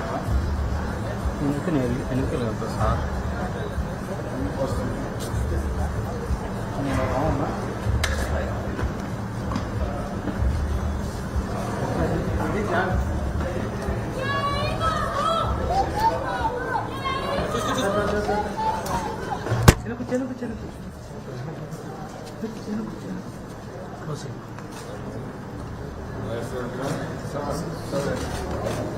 చేయి కొంచెం లేపా ఎందుకు నేను ఎందుకు లేదు సార్ నేను రావన్నా ఇది జాన్ చెనుకు చెనుకు చెనుకు చెనుకు చెనుకు కోసి మంచిగా ఆ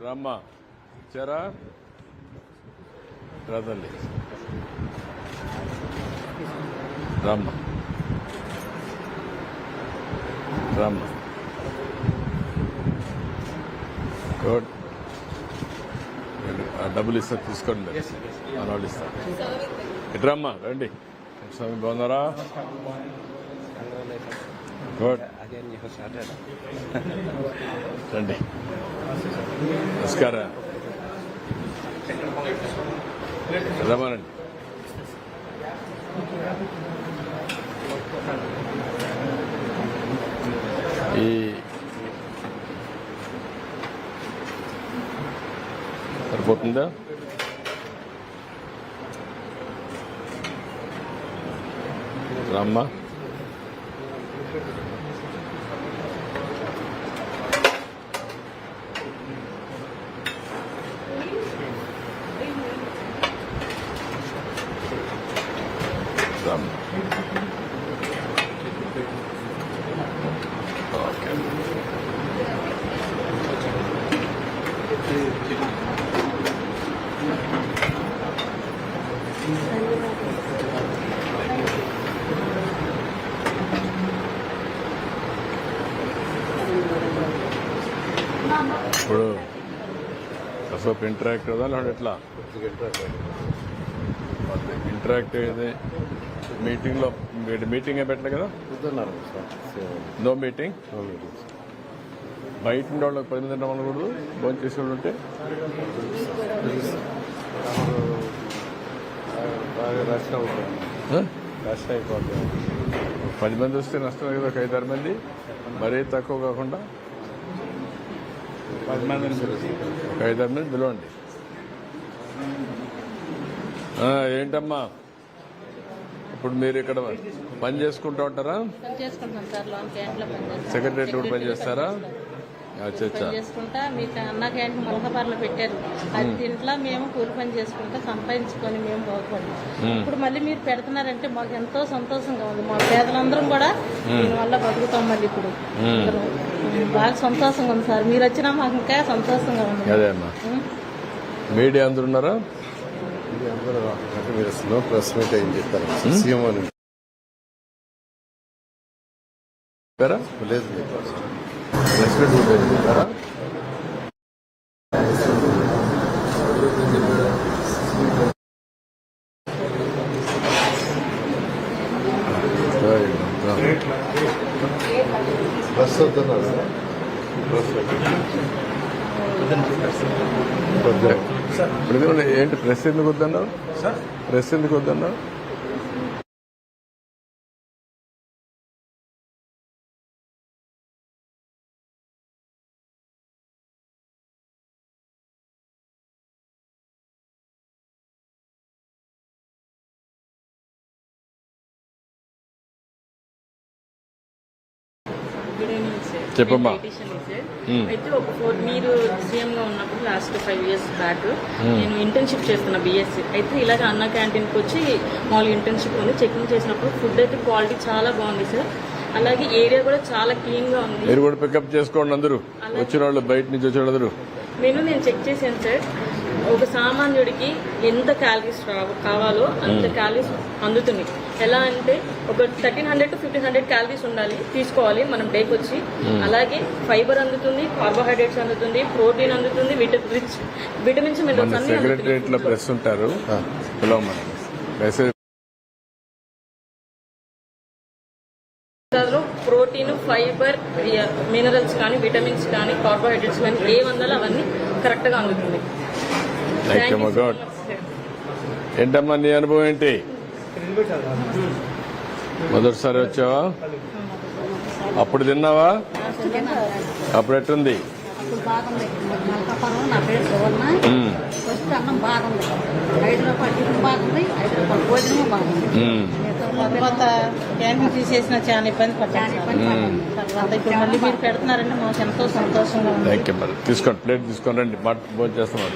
రామ్మా. ఇచ్చారా? రాదండి. రామ్మ. రామ్మ. గుడ్ ఆ డబ్బులు ఇస్తారు తీసుకోండి. మన వాళ్ళు ఇస్తారు ఇట్రమ్మా రండి. స్వామి బాగున్నారా? గుడ్ రండి. నమస్కారం. రమానండి ఈ సరిపోతుందా? రామ్మా ఓకే ఇప్పుడు అసలు ఇంటరాక్ట్ కదా లేదంటే ఎట్లా? ఇంటరాక్ట్ అయ్యేది మీటింగ్లో మీటింగ్ ఏ పెట్టలే కదా? నో మీటింగ్ బయట ఉండే వాళ్ళకి పది మంది ఉండకూడదు భోజనం చేసే వాళ్ళు ఉంటే పది మంది వస్తే నష్టమే కదా ఒక ఐదారు మంది? మరీ తక్కువ కాకుండా పది మందిని ఒక ఐదారు మంది పిలవండి ఏంటమ్మా? ఇప్పుడు మీరు ఇక్కడ పని చేసుకుంటూ ఉంటారా? సెక్రటరీ కూడా పని చేస్తారా? చేసుకుంటా మీకు అన్న క్యాంటీన్ మలకబార్లో పెట్టారు. అది మేము కూలి పని చేసుకుంటా సంపాదించుకొని మేము బాగుపడి ఇప్పుడు మళ్ళీ మీరు పెడుతున్నారంటే మాకు ఎంతో సంతోషంగా ఉంది. మా పేదలందరం కూడా దీనివల్ల బతుకుతాం మళ్ళీ ఇప్పుడు. బాగా సంతోషంగా ఉంది సార్. మీరు వచ్చినా మాకు ఇంకా సంతోషంగా ఉంది. అదే అమ్మా? మీడియా అందరు ఉన్నారా? ఇది అందరూ అంటే మీరు స్లో ప్రెస్ మీట్ అయింది చెప్తారు సీఎం అని చెప్పారా? ఉంటుంది చెప్పారా బస్ వద్దన్నారు ఇప్పుడు ప్రెస్ ఎందుకు వద్దన్నావు? ప్రెస్ ఎందుకు వద్దన్నావు? గుడ్ ఈవినింగ్ సార్ చెప్పమ్మా. అయితే. ఒక ఫోర్ మీరు సీఎం గా ఉన్నప్పుడు లాస్ట్ ఫైవ్ ఇయర్స్ బ్యాక్. నేను ఇంటర్న్షిప్ చేస్తున్న బిఎస్సి అయితే ఇలాగ అన్న క్యాంటీన్కి వచ్చి మామూలు ఇంటర్న్షిప్ ఉంది చెకింగ్ చేసినప్పుడు ఫుడ్ అయితే క్వాలిటీ చాలా బాగుంది సార్ అలాగే ఏరియా కూడా చాలా క్లీన్గా ఉంది. మీరు కూడా పికప్ చేసుకోండి అందరూ. వచ్చిన వాళ్ళు బయట నుంచి వచ్చిన అందరూ. మెను నేను చెక్ చేశాను సార్ ఒక సామాన్యుడికి ఎంత క్యాలరీస్ కావాలో అంత క్యాలరీస్ అందుతుంది ఎలా అంటే ఒక thirteen hundred to fifteen hundred calories ఉండాలి తీసుకోవాలి మనం డేకి వచ్చి. అలాగే ఫైబర్ అందుతుంది కార్బోహైడ్రేట్స్ అందుతుంది ప్రోటీన్ అందుతుంది రిచ్ విటమిన్స్ మినరల్స్లో ప్రెస్ ఉంటారు. ప్రోటీన్ ఫైబర్ మినరల్స్ కానీ విటమిన్స్ కానీ కార్బోహైడ్రేట్స్ కానీ ఏ వందలు అవన్నీ కరెక్ట్గా అందుతుంది. ఏంటమ్మా నీ అనుభవం ఏంటి? మొదటిసారి వచ్చావా? అప్పుడు తిన్నావా? అప్పుడు ఎట్టుంది? తీసేసిన చాలా ఇబ్బంది పడ్డాను ఇప్పుడు మళ్ళీ మీరు పెడుతున్నారంటే మాకు ఎంతో సంతోషంగా తీసుకోండి ప్లేట్ తీసుకొని రండి. భోజనం చేస్తాం.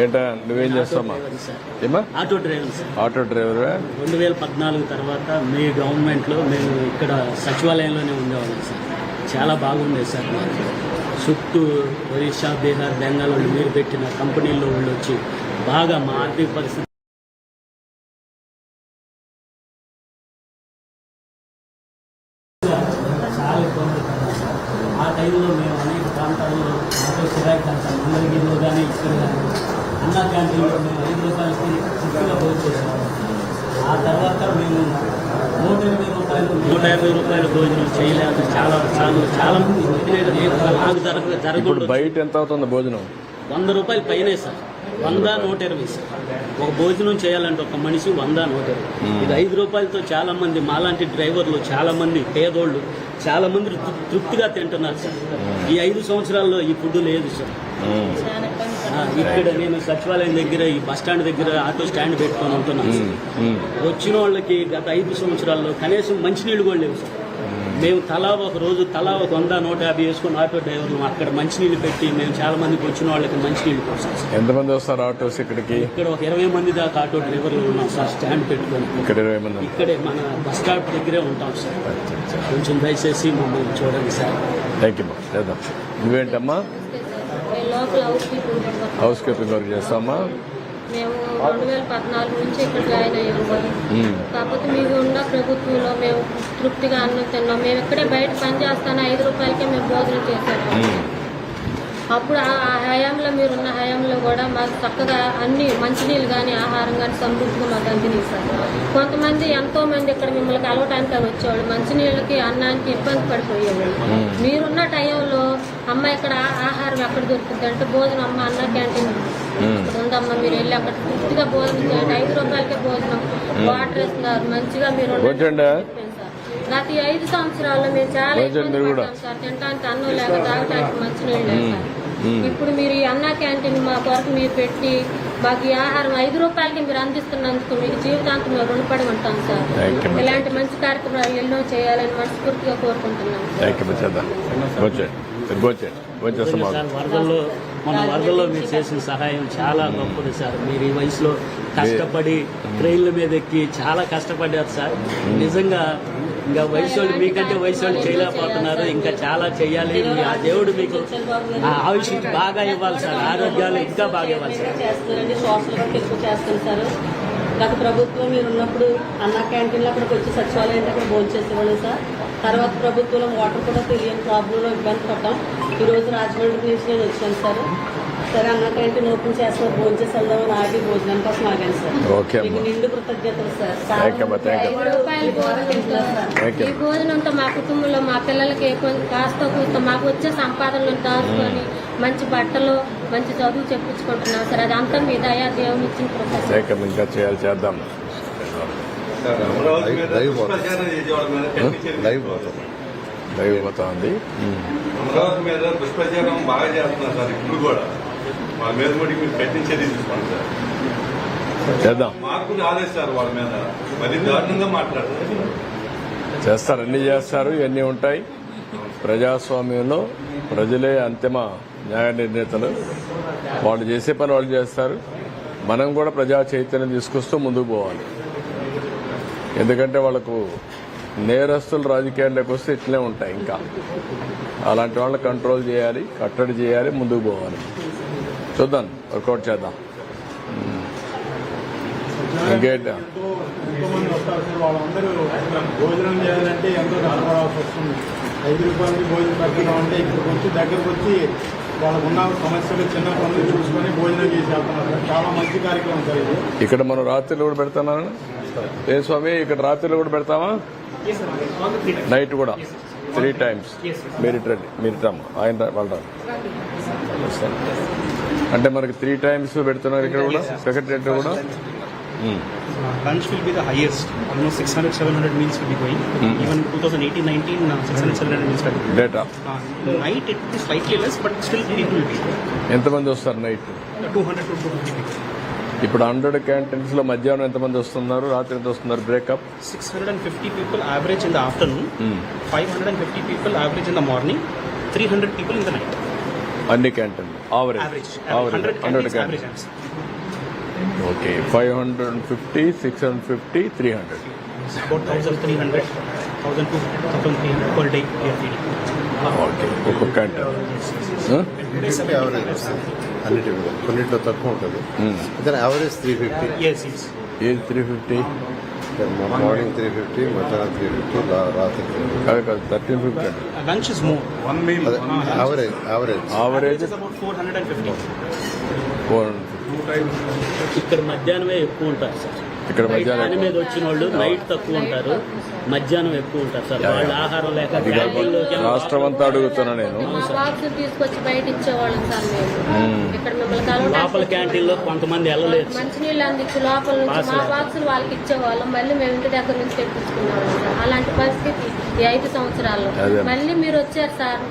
ఏంటా? నువ్వేం చేస్తావమ్మా ఏమా ఆటో డ్రైవర్ ఆటో డ్రైవర్? రెండు వేల పద్నాలుగు తర్వాత మీ గవర్నమెంట్లో మేము ఇక్కడ సచివాలయంలోనే ఉండేవాళ్ళం సార్. చాలా బాగుండేది సార్ మాకు. చుట్టూ ఒరిస్సా బీహార్ బెంగాల్ వాళ్ళు మీరు పెట్టిన కంపెనీల్లో వాళ్ళు వచ్చి బాగా మా ఆర్థిక పరిస్థితి చాలా ఇబ్బంది పడ్డాం సార్. ఆ టైంలో మేము అనేక ప్రాంతాల్లో ఆటో కిరాయి కంటాం మంగళగిరిలో కానీ ఇక్కడ కానీ అన్న క్యాంటీన్లో మేము ఐదు రూపాయలకి చిక్కుగా భోజనం చేసేవాళ్ళం ఆ తర్వాత మేము నూట ఇరవై రూపాయలు నూట యాభై రూపాయల భోజనం చేయలేదు చాలా చాలా చాలా మంది నాకు జరగ ఇప్పుడు బయట ఎంత అవుతుంది భోజనం? వంద రూపాయలు పైనే సార్. వంద నూట ఇరవై సార్. ఒక భోజనం చేయాలంటే ఒక మనిషి వంద నూట ఇరవై. ఇది ఐదు రూపాయలతో చాలా మంది మాలాంటి డ్రైవర్లు చాలా మంది పేదోళ్ళు చాలా మంది తృప్తిగా తింటున్నారు సార్. ఈ ఐదు సంవత్సరాల్లో ఈ ఫుడ్ లేదు సార్. ఆ, ఇక్కడ నేను సచివాలయం దగ్గర ఈ బస్ స్టాండ్ దగ్గర ఆటో స్టాండ్ పెట్టుకొని ఉంటున్నాను సార్. వచ్చిన వాళ్ళకి గత ఐదు సంవత్సరాల్లో కనీసం మంచినీళ్ళు కూడా లేవు సార్. మేము తలా ఒక రోజు తలా ఒక వంద నూట యాభై వేసుకుని ఆటో డ్రైవర్లు అక్కడ మంచినీళ్ళు పెట్టి మేము చాలా మందికి వచ్చిన వాళ్ళకి మంచినీళ్ళు పోస్తాం సార్ ఎంతమంది వస్తారు ఆటోస్ ఇక్కడికి? ఇక్కడ ఒక ఇరవై మంది దాకా ఆటో డ్రైవర్లు ఉన్నాం సార్ స్టాండ్ పెట్టుకొని. ఇక్కడ ఇరవై మంది. ఇక్కడే మన బస్ స్టాప్ దగ్గరే ఉంటాం సార్. కొంచెం దయచేసి మమ్మల్ని చూడండి సార్. థ్యాంక్ యూ నువ్వేంటమ్మా? హౌస్ కీపింగ్ వర్క్ చేస్తామా? మేము రెండు వేల పద్నాలుగు నుంచి ఇక్కడ జాయిన్ అయ్యాము. మ్మ్. కాకపోతే మీకు ఉన్న ప్రభుత్వంలో మేము తృప్తిగా అన్నం తిన్నాం. మేము ఇక్కడే బయట పని చేస్తాను ఐదు రూపాయలకే మేము భోజనం చేశాము. అప్పుడు ఆ హయాంలో మీరున్న హయాంలో కూడా మాకు చక్కగా అన్ని మంచినీళ్ళు కానీ ఆహారం కానీ సమృద్ధిగా మాకు అందినాయి సార్ కొంతమంది ఎంతో మంది ఇక్కడ మిమ్మల్ని కలవటానికి వచ్చేవాళ్ళు. మంచినీళ్ళకి అన్నానికి ఇబ్బంది పడిపోయేవాళ్ళు. మీరున్న టైంలో అమ్మ ఇక్కడ ఆహారం ఎక్కడ దొరుకుతుంది అంటే భోజనం అమ్మ అన్న క్యాంటీన్ ఉందమ్మా మీరు వెళ్ళి అక్కడ పూర్తిగా భోజనం చేయండి. ఐదు రూపాయలకే భోజనం. వాటర్ ఇస్తున్నారు మంచిగా మీరు గత ఐదు సంవత్సరాల్లో మేము చాలా ఇబ్బంది? పడ్డాం సార్. తినడానికి అన్నం లేక తాగడానికి మంచినీళ్ళు లేక. ఇప్పుడు మీరు ఈ అన్నా క్యాంటీన్ మా కొరకు మీరు పెట్టి మాకు ఈ ఆహారం ఐదు రూపాయలకి మీరు అందిస్తున్నందుకు మీకు జీవితాంతం మేము రుణపడి ఉంటాం సార్. ఇలాంటి మంచి కార్యక్రమాలు ఎన్నో చేయాలని మనస్ఫూర్తిగా కోరుకుంటున్నాం వరదల్లో మన వరదల్లో మీరు చేసిన సహాయం చాలా గొప్పది సార్. మీరు ఈ వయసులో కష్టపడి ట్రైన్ల మీద ఎక్కి చాలా కష్టపడ్డారు సార్. నిజంగా ఇంకా వయసు వాళ్ళు మీకంటే వయసు వాళ్ళు చేయలేకపోతున్నారు. ఇంకా చాలా చేయాలి. ఆ దేవుడు మీకు ఆయుష్ బాగా ఇవ్వాలి సార్. ఆరోగ్యాలు ఇంకా బాగా ఇవ్వాలి సార్. Social sir. గత ప్రభుత్వం మీరు ఉన్నప్పుడు అన్న క్యాంటీన్లో అక్కడికి వచ్చి సచివాలయం దగ్గర భోజనం చేసేవాళ్ళు సార్. తర్వాత ప్రభుత్వంలో వాటర్ కూడా తెలియని ప్రాబ్లంలో ఇబ్బంది పడ్డాం. ఈ రోజు రాజమండ్రి నుంచి నేను వచ్చాను సార్. సరే అన్న క్యాంటీన్ ఓపెన్ చేస్తున్నారు భోజనం చేసి వెళ్దామని ఆగి భోజనం కోసం ఆగాను సార్. ఓకే అమ్మా. మీకు నిండు కృతజ్ఞతలు సార్. ఈ భోజనంతో మా కుటుంబంలో మా పిల్లలకి కాస్త కూస్త మాకు వచ్చే సంపాదనలు దాచుకొని మంచి బట్టలు మంచి చదువు చెప్పించుకుంటున్నాం సార్. అదంతా మీ దయా దేవుని ఇచ్చిన ఇంకా చేయాలి చేద్దాం. లైవ్ లైవ్ పోతుంది పోతా. ఉంది దుష్ప్రచారం బాగా చేస్తున్నారు సార్ ఇప్పుడు కూడా. వాళ్ళ మీద కూడా మీరు కఠిన చర్య తీసుకోండి సార్. చేద్దాం. మార్పు రాలేదు సార్ వాళ్ళ మీద. మరి దారుణంగా మాట్లాడతారు చేస్తారు అన్ని చేస్తారు ఇవన్నీ ఉంటాయి. ప్రజాస్వామ్యంలో ప్రజలే అంతిమ న్యాయ నిర్ణేతలు. వాళ్ళు చేసే పని వాళ్ళు చేస్తారు. మనం కూడా ప్రజా చైతన్యం తీసుకొస్తూ ముందుకు పోవాలి. ఎందుకంటే వాళ్ళకు నేరస్తులు రాజకీయాల్లోకి వస్తే ఇట్లే ఉంటాయి ఇంకా. అలాంటి వాళ్ళని కంట్రోల్ చేయాలి కట్టడి చేయాలి ముందుకు పోవాలి. చూద్దాం వర్కౌట్ చేద్దాం. ఇంకేంటి భోజనం చేయాలంటే ఎంతో కష్టపడాల్సి వస్తుంది. ఐదు రూపాయలకి భోజనం పెట్టడం అంటే ఇక్కడికి వచ్చి దగ్గరకు వచ్చి వాళ్ళకు ఉన్న సమస్యలు చిన్న పనులు చూసుకొని భోజనం చేసి వెళ్తున్నారు సార్. చాలా మంచి కార్యక్రమం సార్ ఇది. ఇక్కడ మనం రాత్రిలో కూడా పెడతానా ఏ స్వామి ఇక్కడ రాత్రిలో కూడా పెడతామా? నైట్ కూడా. త్రీ టైమ్స్ మీరు మీరు ఆయన రా- వాళ్ళు. అంటే మనకి త్రీ టైమ్స్ పెడుతున్నారు ఇక్కడ కూడా క్రికెట్ రేట్ కూడా? Lunch will be the highest six hundred seven hundred meals will even two thousand eighteen nineteen six hundred seven data night it is but still people will వస్తారు night two hundred ఇప్పుడు hundred క్యాంటీన్స్లో మధ్యాహ్నం ఎంత మంది వస్తున్నారు రాత్రి ఎంత వస్తున్నారు breakup six hundred and fifty people average in the afternoon five hundred and fifty people average in the morning three hundred people in the night అన్ని canteen canteen I'm saying. Okay five hundred fifty six hundred fifty three hundred It's about 1,300, 1,200, 1,300 per day we are feeding. Okay ఒక్కొక్క average అన్నిటి కొన్నిట్లో తక్కువ ఉంటుంది. Average three fifty. ఏది three fifty morning three fifty మధ్యాహ్నం three fifty రాత్రి three fifty కాదు కాదు థర్టీన్ ఫిఫ్టీ అండి lunch is more. One meal అదే average average average It's about 450. Four ఇక్కడ మధ్యాహ్నమే ఎక్కువ ఉంటారు సార్ ఇక్కడ మీద వచ్చిన వాళ్ళు నైట్ తక్కువ ఉంటారు మధ్యాహ్నం ఎక్కువ ఉంటారు సార్. వాళ్ళు ఆహారం లేక రాష్ట్రం అంతా అడుగుతున్నా నేను. తీసుకొచ్చి బయట ఇచ్చేవాళ్ళం సార్ ఇక్కడ మిమ్మల్ని లోపల కలవడానికి క్యాంటీన్లో కొంతమంది వెళ్ళలేదు. మంచినీళ్ళు అందించి లోపల నుంచి మా. బాక్సులు వాళ్ళకి ఇచ్చేవాళ్ళం. మళ్ళీ మేము ఇంటి దగ్గర నుంచి తెప్పించుకున్నాం అలాంటి పరిస్థితి ఈ ఐదు సంవత్సరాల్లో. మళ్ళీ మీరు వచ్చారు సార్.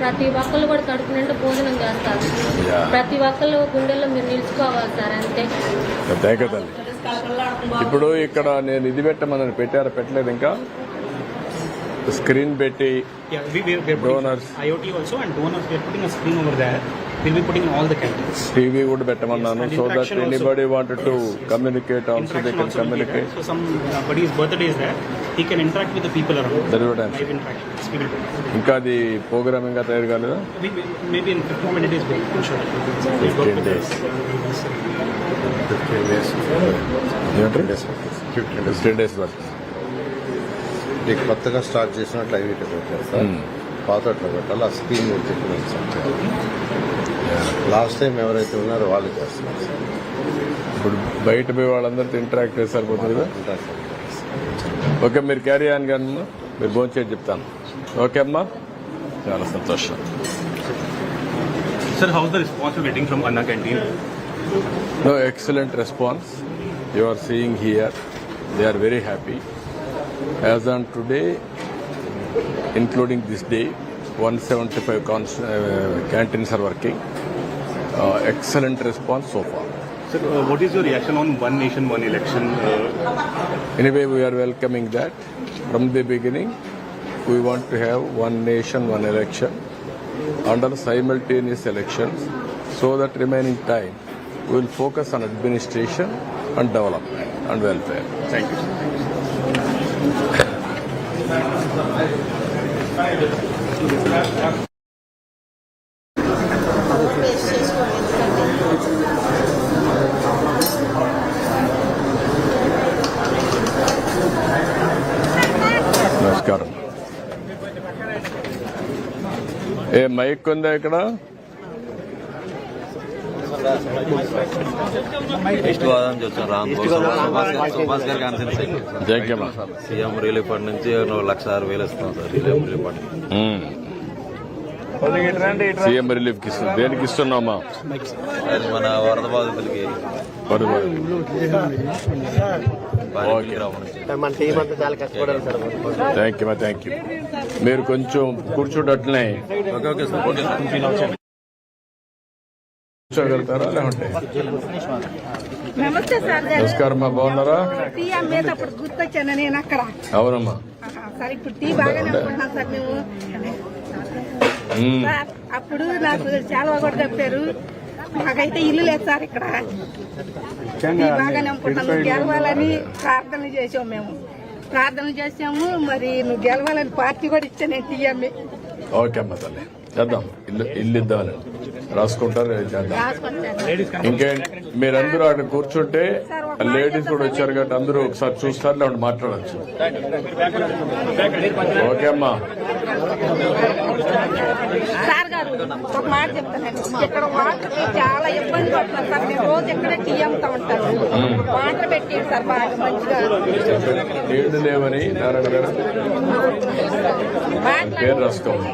ప్రతి ఒక్కళ్ళు కూడా కడుపు నిండా భోజనం చేస్తారు. ప్రతి ఒక్కళ్ళు గుండెల్లో మీరు నిలుచుకోవాలి సార్ అంతే. ఇప్పుడు ఇక్కడ నేను ఇది పెట్టమని పెట్టారా? పెట్టలేదు ఇంకా. స్క్రీన్ పెట్టి Yeah, we, we, we are putting Donors. IoT be putting in all the canteens. TV కూడా పెట్టమన్నాను so that. Anybody wanted to communicate also they can. Communicate So some uh, buddy's birthday is there. He can interact with the people around. That is what I'm Live saying. interactions. We will do. ఇంకా అది program ఇంకా తయారు కాలేదా maybe in 15 20 days we'll I'm sure. We'll work 15 with days. the- fifteen days ఏమంటారు days fifteen days fifteen days పడుతుంది నీకు కొత్తగా start చేసినట్లు అవి ఇటు పెట్టారు సార్ పాత అట్లా పెట్టాలి ఆ స్క్రీన్ చెప్పినాను సార్ లాస్ట్ టైం ఎవరైతే ఉన్నారో వాళ్ళు చేస్తున్నారు. ఇప్పుడు బయట పోయి వాళ్ళందరితో ఇంటరాక్ట్ చేసారిపోతుంది పోతుంది ఓకే మీరు క్యారీ అని కానీ మీరు భోజనం చెప్తాను. ఓకే అమ్మా? చాలా సంతోషం. No excellent response you are seeing here they are very happy as on today including this day 175 cons- uh, canteens are working. Uh, excellent response so far. Sir, uh, what is your reaction on one nation, one election? Uh, Anyway, we are welcoming that. From the beginning, we want to have one nation, one election under simultaneous elections so that remaining time we will focus on administration and development and welfare. thank you. sir. నమస్కారం. ఏ mic ఉందా ఇక్కడ? East Godavari వచ్చాం రామ్ సుభాష్ గారు సుభాష్ గారికి answer thank you CM relief fund నుంచి లక్ష ఆరు వేలు ఇస్తున్నాం sir relief relief fund. CM రిలీఫ్కి దేనికి ఇస్తున్నామా మన వరద బాధితులకి థ్యాంక్ యూ థ్యాంక్ యూ మీరు కొంచెం కూర్చోటట్లనే కూర్చోగలుగుతారా? లేకుంటే? నమస్తే సార్ నమస్కారం అమ్మా బాగున్నారా? టీ అమ్మేటప్పుడు గుర్తొచ్చాను నేను అక్కడ? అవునమ్మా. సార్ ఇప్పుడు టీ బాగానే అనుకుంటున్నాం సార్ మేము. అప్పుడు నాకు చాలా కూడా చెప్పారు. మాకైతే ఇల్లు లేదు సార్ ఇక్కడ. ఈ బాగానే అనుకుంటాను గెలవాలని ప్రార్థన చేసాం మేము. ప్రార్థన చేసాము మరి నువ్వు గెలవాలని పార్టీ కూడా ఇచ్చాను టీఎంఏ ఓకే అమ్మ తల్లి. చేద్దాం. ఇల్లు ఇల్లు ఇద్దామని. రాసుకుంటారు చేద్దాం. ఇంకేంటి మీరందరూ అక్కడ కూర్చుంటే లేడీస్ కూడా వచ్చారు కాబట్టి అందరూ ఒకసారి చూస్తారు లేకుంటే మాట్లాడచ్చు. ఓకే అమ్మా. ఒక మాట చెప్తానండి ఇక్కడ వాటర్ చాలా ఇబ్బంది పడుతున్నారు సార్. నేను రోజు ఇక్కడ టీ అమ్ముతా ఉంటాను వాటర్ పెట్టి సార్ బాగా మంచిగా. నీళ్ళు లేవని నారాయణ గారు? పేరు రాసుకోండి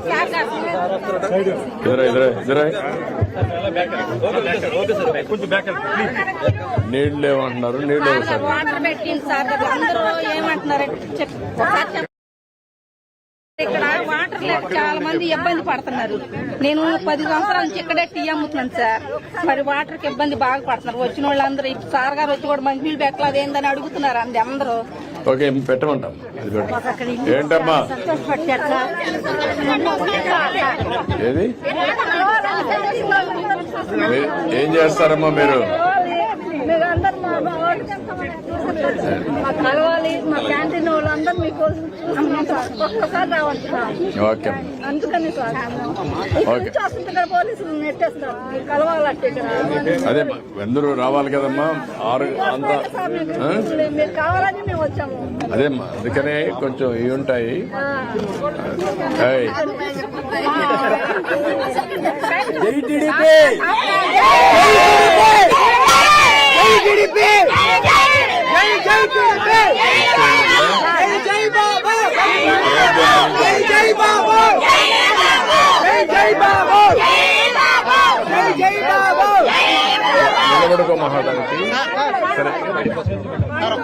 నీళ్ళు లేవంటున్నారు నీళ్ళు లేవు సార్. సార్ వాటర్ పెట్టింది సార్. అందరూ ఏమంటున్నారంటే చెప్పు. ఒకసారి లేక చాలా మంది ఇబ్బంది పడుతున్నారు. నేను పది సంవత్సరాల నుంచి ఇక్కడే టీ అమ్ముతున్నాను సార్. మరి వాటర్కి ఇబ్బంది బాగా పడుతున్నారు. వచ్చిన వాళ్ళందరూ ఇప్పుడు సార్ గారు వచ్చి కూడా మంచి నీళ్ళు పెట్టలేదు ఏందని అడుగుతున్నారు అంది అందరూ. ఓకే పెట్టమంటాం. ఏంటమ్మా? ఏది? ఏం చేస్తారమ్మా మీరు? మీరందరూ మా మా కలవాలి మా క్యాంటీన్ వాళ్ళందరూ మీకోసం ఒక్కసారి రావచ్చు ఓకే. అందుకని సార్ పోలీసులు నెట్టేస్తారు. మీరు కలవాలంటే ఇక్కడ. అదే అందరూ రావాలి కదమ్మా. ఆరు అంతా ఆ? మీరు కావాలని మేము వచ్చాము. అదేమ్మా అందుకనే కొంచెం ఇవి ఉంటాయి. ఏయ్, నిలబడుకో మహాదానికి సరే కారు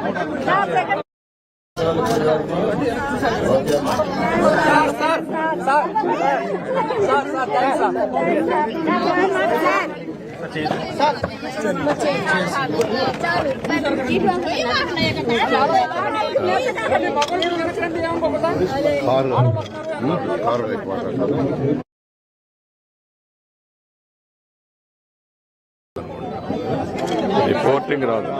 car. Reporting రాదు.